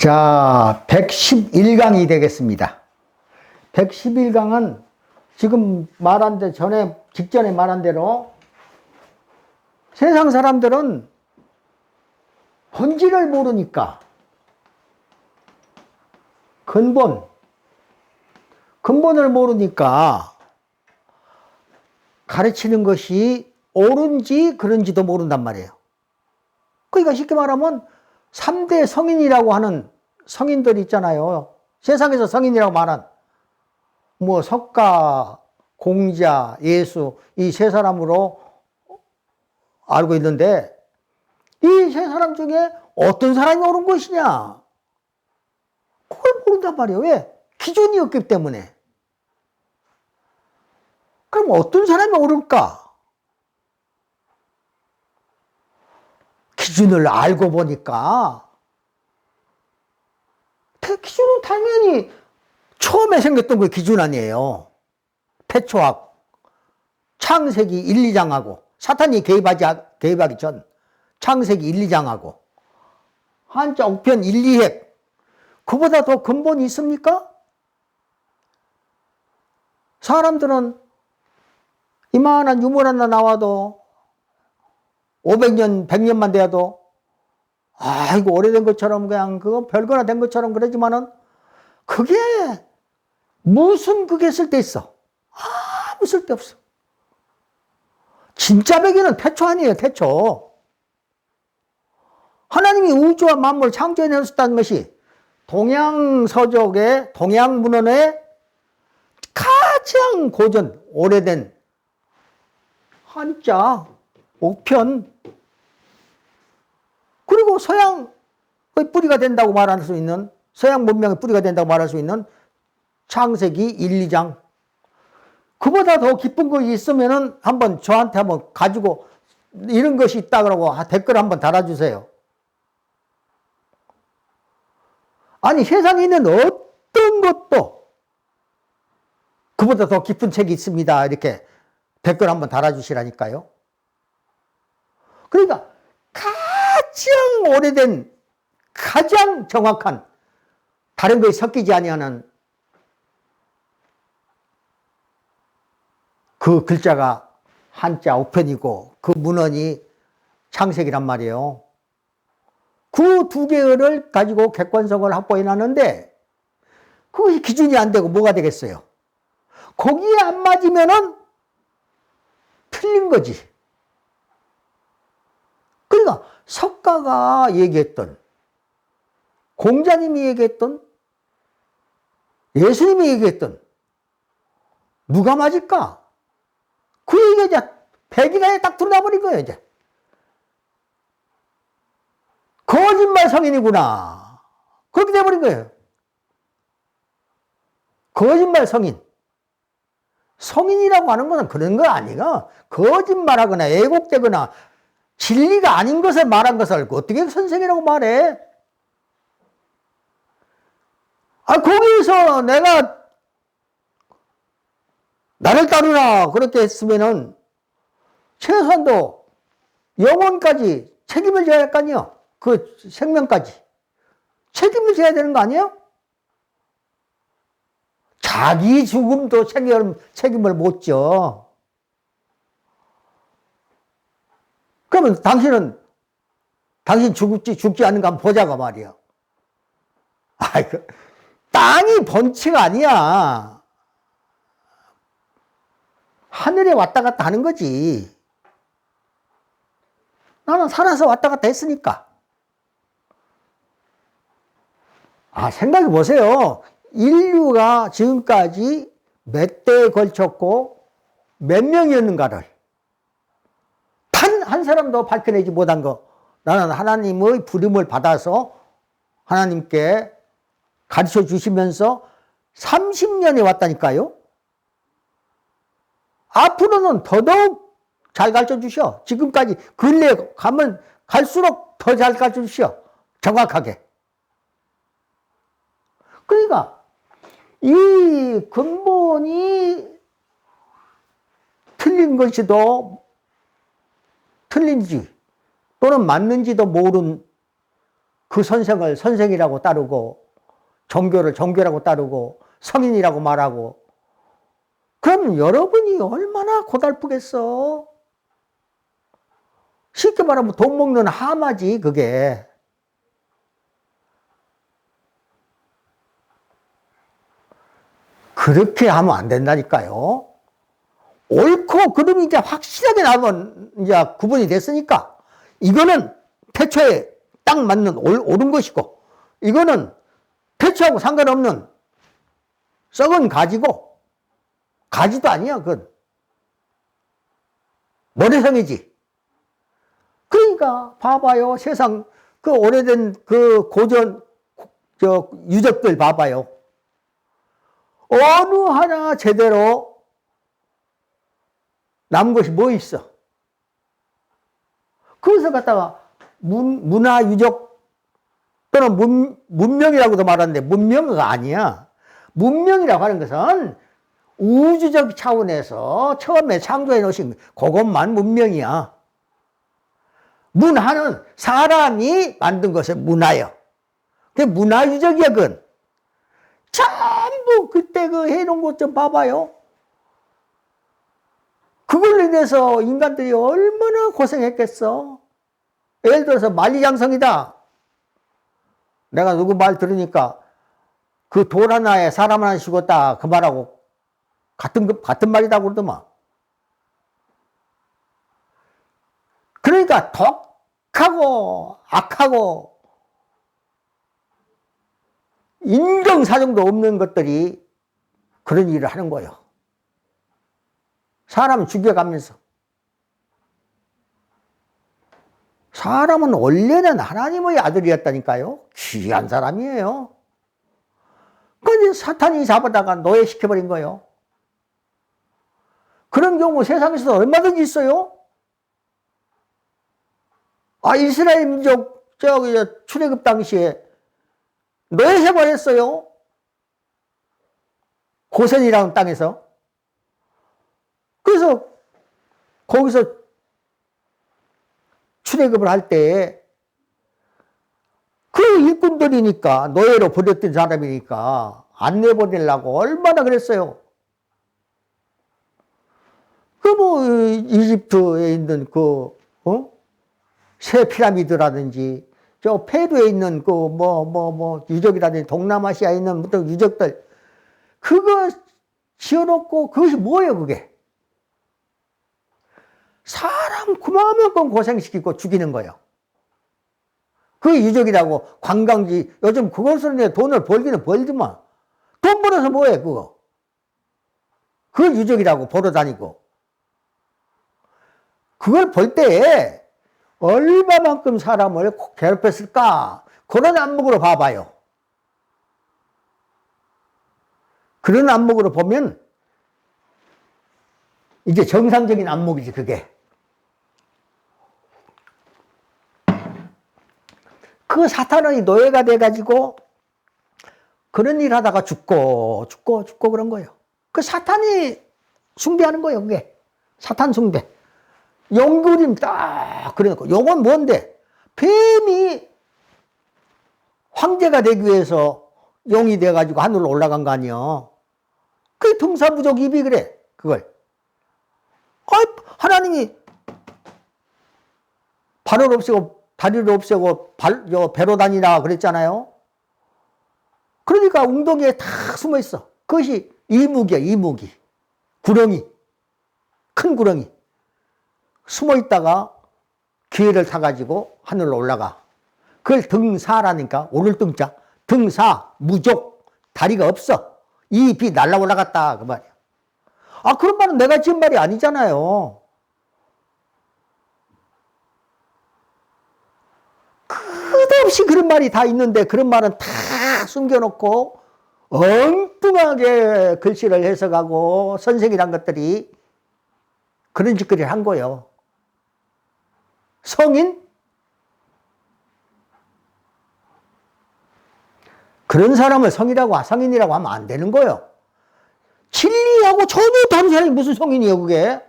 자, 111강이 되겠습니다. 111강은 지금 말한 대 전에 직전에 말한 대로 세상 사람들은 본질을 모르니까 근본 근본을 모르니까 가르치는 것이 옳은지 그런지도 모른단 말이에요. 그러니까 쉽게 말하면 3대 성인이라고 하는 성인들 있잖아요. 세상에서 성인이라고 말한 뭐 석가, 공자, 예수 이 세 사람으로 알고 있는데 이 세 사람 중에 어떤 사람이 옳은 것이냐? 그걸 모른단 말이에요. 왜? 기준이 없기 때문에. 그럼 어떤 사람이 옳을까? 기준을 알고 보니까 기준은 당연히 처음에 생겼던 게 기준 아니에요. 태초학, 창세기 1, 2장하고 사탄이 개입하지, 개입하기 전 창세기 1, 2장하고 한자 옥편 1, 2핵 그보다 더 근본이 있습니까? 사람들은 이만한 유물 하나 나와도 500년, 100년만 돼도 아이고 오래된 것처럼 그냥 그거 별거나 된 것처럼 그러지만은 그게 무슨 그게 쓸데 있어? 아무 쓸데 없어. 진짜 베개는 태초 아니에요, 태초. 하나님이 우주와 만물을 창조해 내셨다는 것이 동양 서적의 동양 문헌의 가장 고전, 오래된 한자, 옥편, 그리고 서양의 뿌리가 된다고 말할 수 있는, 서양 문명의 뿌리가 된다고 말할 수 있는 창세기 1, 2장. 그보다 더 깊은 것이 있으면은 한번 저한테 한번 가지고 이런 것이 있다 그러고 댓글 한번 달아주세요. 아니, 세상에 있는 어떤 것도 그보다 더 깊은 책이 있습니다. 이렇게 댓글 한번 달아주시라니까요. 그러니까 가장 오래된 가장 정확한 다른 것이 섞이지 아니하는 그 글자가 한자 우편이고 그 문헌이 창색이란 말이에요. 그 두 개를 가지고 객관성을 확보해 놨는데 그것이 기준이 안 되고 뭐가 되겠어요? 거기에 안 맞으면은 틀린 거지. 그러니까 석가가 얘기했던 공자님이 얘기했던 예수님이 얘기했던 누가 맞을까? 그 얘기가 이제 백일에 딱 들어나 버린 거예요, 이제. 거짓말 성인이구나. 그렇게 돼버린 거예요. 거짓말 성인. 성인이라고 하는 것은 그런 거 아니가. 거짓말하거나 애곡되거나 진리가 아닌 것을 말한 것을 어떻게 선생이라고 말해? 아, 거기서 내가 나를 따르라 그렇게 했으면은 최소한도 영혼까지 책임을 져야 할 거 아니요. 그 생명까지. 책임을 져야 되는 거 아니에요? 자기 죽음도 책임, 책임을 못 져. 그러면 당신은, 당신 죽지, 죽지 않는가 한번 보자고 말이야. 아이, 그, 땅이 번치가 아니야. 하늘에 왔다 갔다 하는 거지. 나는 살아서 왔다 갔다 했으니까. 아, 생각해 보세요. 인류가 지금까지 몇 대에 걸쳤고 몇 명이었는가를 단 한 사람도 밝혀내지 못한 거. 나는 하나님의 부름을 받아서 하나님께 가르쳐 주시면서 30년이 왔다니까요. 앞으로는 더더욱 잘 가르쳐 주셔. 지금까지 근래 가면 갈수록 더 잘 가르쳐 주셔. 정확하게. 그러니까 이 근본이 틀린 것이도 틀린지 또는 맞는지도 모른 그 선생을 선생이라고 따르고 종교를 종교라고 따르고 성인이라고 말하고 그러면 여러분이 얼마나 고달프겠어? 쉽게 말하면 돈 먹는 하마지 그게. 그렇게 하면 안 된다니까요. 옳고 그름이 이제 확실하게 나면 이제 구분이 됐으니까 이거는 태초에 딱 맞는 옳, 옳은 것이고 이거는 태초하고 상관없는 썩은 가지고 가지도 아니야 그건. 모래성이지. 그러니까 봐봐요 세상. 그 오래된 그 고전 저 유적들 봐봐요. 어느 하나 제대로 남은 것이 뭐 있어? 그것을 갖다가 문, 문화 유적 또는 문, 문명이라고도 말하는데 문명가 아니야. 문명이라고 하는 것은 우주적 차원에서 처음에 창조해 놓으신 그것만 문명이야. 문화는 사람이 만든 것을 문화요. 그게 문화 유적이야, 그건. 전부 그때 그 해놓은 것 좀 봐봐요. 그걸로 인해서 인간들이 얼마나 고생했겠어. 예를 들어서 만리장성이다. 내가 누구 말 들으니까 그 돌 하나에 사람 하나 죽었다. 그 말하고 같은, 그- 같은 말이다 그러더만. 그러니까 독하고 악하고 인정사정도 없는 것들이 그런 일을 하는 거예요. 사람 죽여가면서. 사람은 원래는 하나님의 아들이었다니까요. 귀한 사람이에요. 근데 사탄이 잡아다가 노예시켜버린 거예요. 그런 경우 세상에서 얼마든지 있어요. 아, 이스라엘 민족, 저기, 저 출애굽 당시에 노예 생활 했어요. 고센이라는 땅에서. 그래서 거기서 출애굽을 할 때 그 일꾼들이니까 노예로 버렸던 사람이니까 안 내보내려고 얼마나 그랬어요. 그 뭐 이집트에 있는 그 어? 새 피라미드라든지 저 페루에 있는 그 뭐 뭐뭐 유적이라든지 동남아시아에 있는 어떤 유적들 그거 지어놓고 그것이 뭐예요 그게? 사람 그만큼 고생시키고 죽이는 거예요. 그 유적이라고 관광지 요즘 그것으로 내 돈을 벌기는 벌지만 돈 벌어서 뭐해 그거? 그 유적이라고 보러 다니고 그걸 볼 때에 얼마만큼 사람을 괴롭혔을까? 그런 안목으로 봐봐요. 그런 안목으로 보면 이제 정상적인 안목이지 그게. 그 사탄의 노예가 돼가지고 그런 일 하다가 죽고 죽고 죽고 그런 거예요. 그 사탄이 숭배하는 거예요, 그게. 사탄 숭배. 용그림 딱 그려놓고 요건 뭔데? 뱀이 황제가 되기 위해서 용이 돼가지고 하늘로 올라간 거 아니야. 그게 등사부족 입이 그래, 그걸. 아, 하나님이 발을 없애고 다리를 없애고 발, 저, 배로 다니라 그랬잖아요. 그러니까 웅덩이에 다 숨어 있어. 그것이 이무기야, 이무기. 구렁이. 큰 구렁이. 숨어 있다가 기회를 타가지고 하늘로 올라가. 그걸 등사라니까, 오를 등자. 등사, 무족, 다리가 없어. 잎이 날라 올라갔다. 그 말이야. 아, 그런 말은 내가 지은 말이 아니잖아요. 끝없이 그런 말이 다 있는데 그런 말은 다 숨겨놓고 엉뚱하게 글씨를 해석하고 선생이란 것들이 그런 짓거리를 한 거예요. 성인? 그런 사람을 성이라고, 성인이라고 하면 안 되는 거예요. 진리하고 전혀 다른 사람이 무슨 성인이에요, 그게?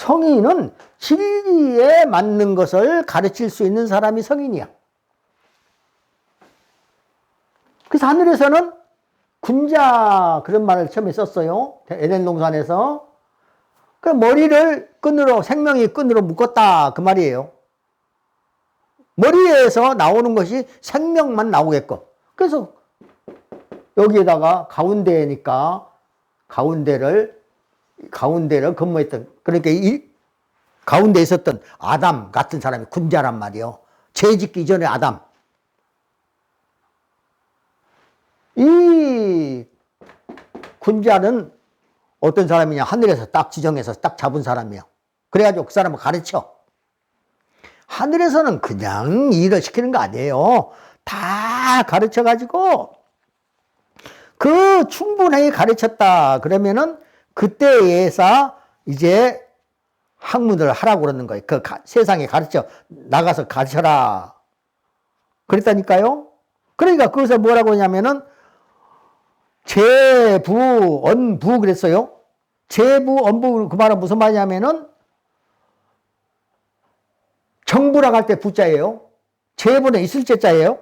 성인은 진리에 맞는 것을 가르칠 수 있는 사람이 성인이야. 그래서 하늘에서는 군자 그런 말을 처음에 썼어요. 에덴 동산에서. 그 머리를 끈으로 생명이 끈으로 묶었다 그 말이에요. 머리에서 나오는 것이 생명만 나오게끔. 그래서 여기에다가 가운데니까 가운데를 가운데를 근무했던 그러니까 이 가운데 있었던 아담 같은 사람이 군자란 말이요. 죄 짓기 전에 아담. 이 군자는 어떤 사람이냐 하늘에서 딱 지정해서 딱 잡은 사람이에요. 그래가지고 그 사람을 가르쳐. 하늘에서는 그냥 일을 시키는 거 아니에요. 다 가르쳐 가지고 그 충분하게 가르쳤다 그러면은 그때에서 이제 학문을 하라고 그러는 거예요. 그 가, 세상에 가르쳐 나가서 가르쳐라. 그랬다니까요. 그러니까 거기서 뭐라고 하냐면은 재부 언부 그랬어요. 재부 언부 그 말은 무슨 말이냐면은 정부라고 할 때 부자예요. 재부는 있을 제자예요.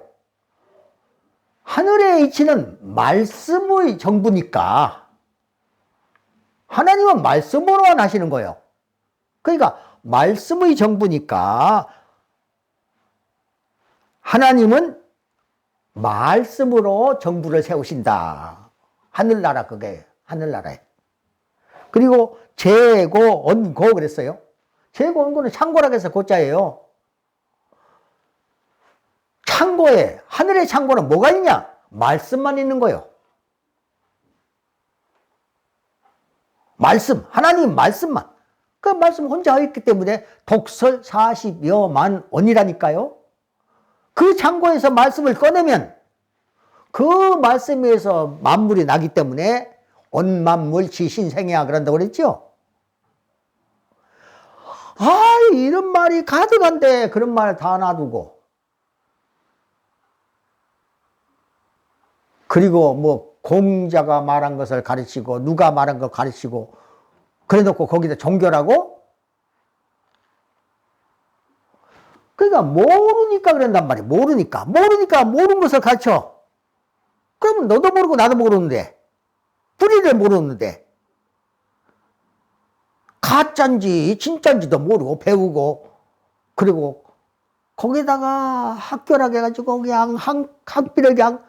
하늘의 이치는 말씀의 정부니까 하나님은 말씀으로만 하시는 거예요. 그러니까 말씀의 정부니까 하나님은 말씀으로 정부를 세우신다. 하늘나라 그게 하늘나라에. 그리고 재고 언고 그랬어요. 재고 언고는 창고라고 해서 고자예요. 창고에 하늘의 창고는 뭐가 있냐? 말씀만 있는 거예요. 말씀, 하나님 말씀만. 그 말씀 혼자 있기 때문에 독설 40여만 원이라니까요. 그 창고에서 말씀을 꺼내면 그 말씀에서 만물이 나기 때문에 온 만물 지신생이야 그런다고 그랬죠. 아, 이런 말이 가득한데 그런 말 다 놔두고 그리고 뭐 공자가 말한 것을 가르치고 누가 말한 걸 가르치고 그래 놓고 거기다 종교라고? 그러니까 모르니까 그런단 말이야. 모르니까. 모르니까 모르는 것을 가르쳐. 그러면 너도 모르고 나도 모르는데. 뿌리를 모르는데. 가짠지 진짠지도 모르고 배우고 그리고 거기다가 학교라고 해가지고 그냥 학, 학비를 그냥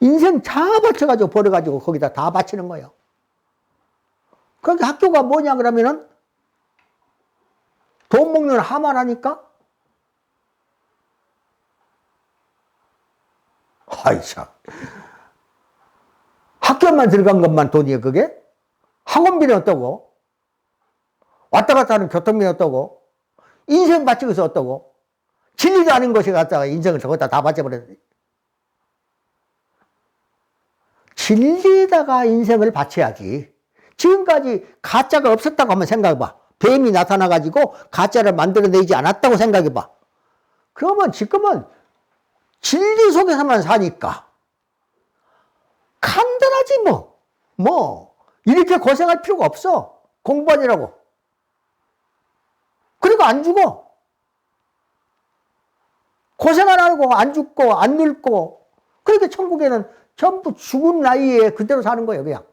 인생 다 바쳐가지고 버려가지고 거기다 다 바치는 거예요. 그러니까 학교가 뭐냐 그러면은 돈 먹는 하마라니까? 아이 참. 학교만 들어간 것만 돈이에요 그게? 학원비는 어떠고? 왔다 갔다 하는 교통비는 어떠고? 인생 바치고 서 어떠고? 진리도 아닌 것이 갖다가 인생을 저거다 다 바쳐버렸네. 진리에다가 인생을 바쳐야지. 지금까지 가짜가 없었다고 한번 생각해봐. 뱀이 나타나가지고 가짜를 만들어내지 않았다고 생각해봐. 그러면 지금은 진리 속에서만 사니까 간단하지 뭐. 뭐 이렇게 고생할 필요가 없어. 공부하느라고. 그리고 안 죽어. 고생 안 하고 안 죽고 안 늙고 그러니까 천국에는 전부 죽은 나이에 그대로 사는 거예요, 그냥.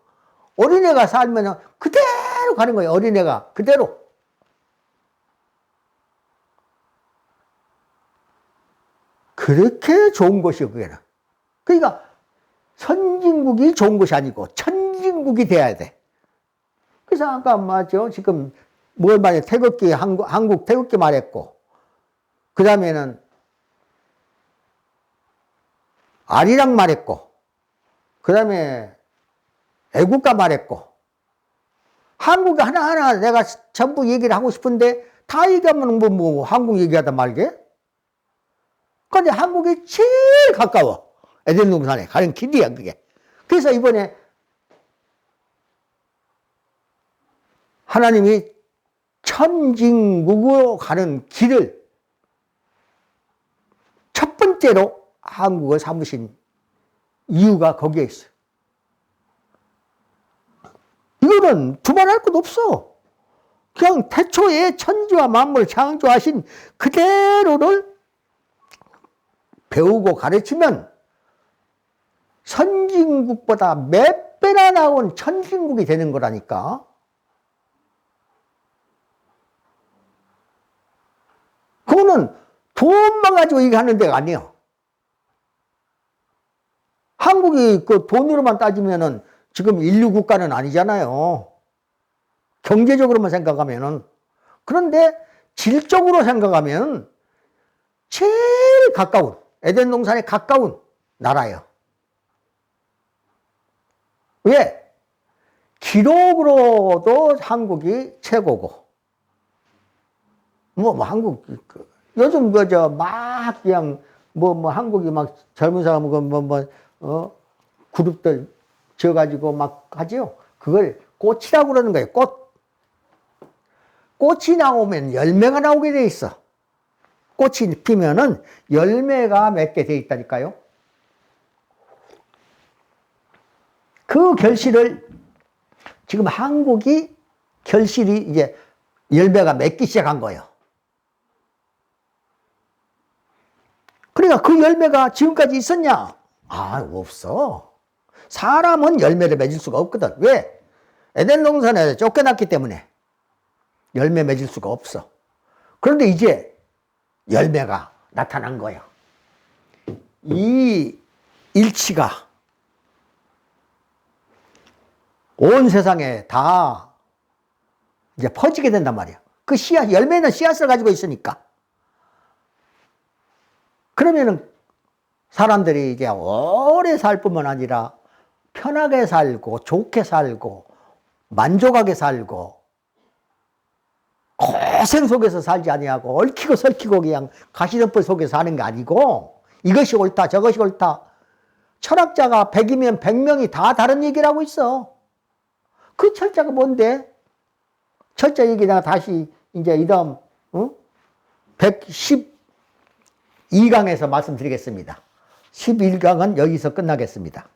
어린애가 살면 그대로 가는 거예요, 어린애가. 그대로. 그렇게 좋은 것이요, 그게는. 그러니까 선진국이 좋은 것이 아니고 천진국이 돼야 돼. 그래서 아까 맞죠? 지금 뭘 말해? 태극기, 한국, 한국 태극기 말했고, 그 다음에는 아리랑 말했고, 그 다음에 애국가 말했고, 한국 하나하나 내가 전부 얘기를 하고 싶은데 다 얘기하면 뭐, 뭐 한국 얘기하다 말게? 근데 한국이 제일 가까워. 에덴 동산에 가는 길이야, 그게. 그래서 이번에 하나님이 천진국으로 가는 길을 첫 번째로 한국을 삼으신 이유가 거기에 있어요. 이거는 두말할 것 없어. 그냥 태초에 천지와 만물을 창조하신 그대로를 배우고 가르치면 선진국보다 몇 배나 나온 천진국이 되는 거라니까. 그거는 돈만 가지고 얘기하는 데가 아니에요. 한국이 그 돈으로만 따지면은 지금 인류 국가는 아니잖아요. 경제적으로만 생각하면은. 그런데 질적으로 생각하면 제일 가까운, 에덴 동산에 가까운 나라예요. 왜? 기록으로도 한국이 최고고. 뭐, 뭐 한국, 그, 요즘 그저 막 그냥 뭐, 뭐 한국이 막 젊은 사람 그 뭐, 뭐, 어, 그룹들 지어가지고 막 하지요. 그걸 꽃이라고 그러는 거예요. 꽃. 꽃이 나오면 열매가 나오게 돼 있어. 꽃이 피면은 열매가 맺게 돼 있다니까요. 그 결실을 지금 한국이 결실이 이제 열매가 맺기 시작한 거예요. 그러니까 그 열매가 지금까지 있었냐? 아, 없어. 사람은 열매를 맺을 수가 없거든. 왜? 에덴 동산에 쫓겨났기 때문에 열매 맺을 수가 없어. 그런데 이제 열매가 나타난 거예요. 이 일치가 온 세상에 다 이제 퍼지게 된단 말이야. 그 씨앗, 열매는 씨앗을 가지고 있으니까. 그러면은 사람들이 이제 오래 살 뿐만 아니라 편하게 살고 좋게 살고 만족하게 살고 고생 속에서 살지 아니하고 얽히고 설키고 그냥 가시덤불 속에서 사는 게 아니고 이것이 옳다 저것이 옳다. 철학자가 100이면 100명이 다 다른 얘기를 하고 있어. 그 철자가 뭔데? 철자 얘기 내가 다시 이제 이 다음 어? 112강에서 말씀드리겠습니다 11강은 여기서 끝나겠습니다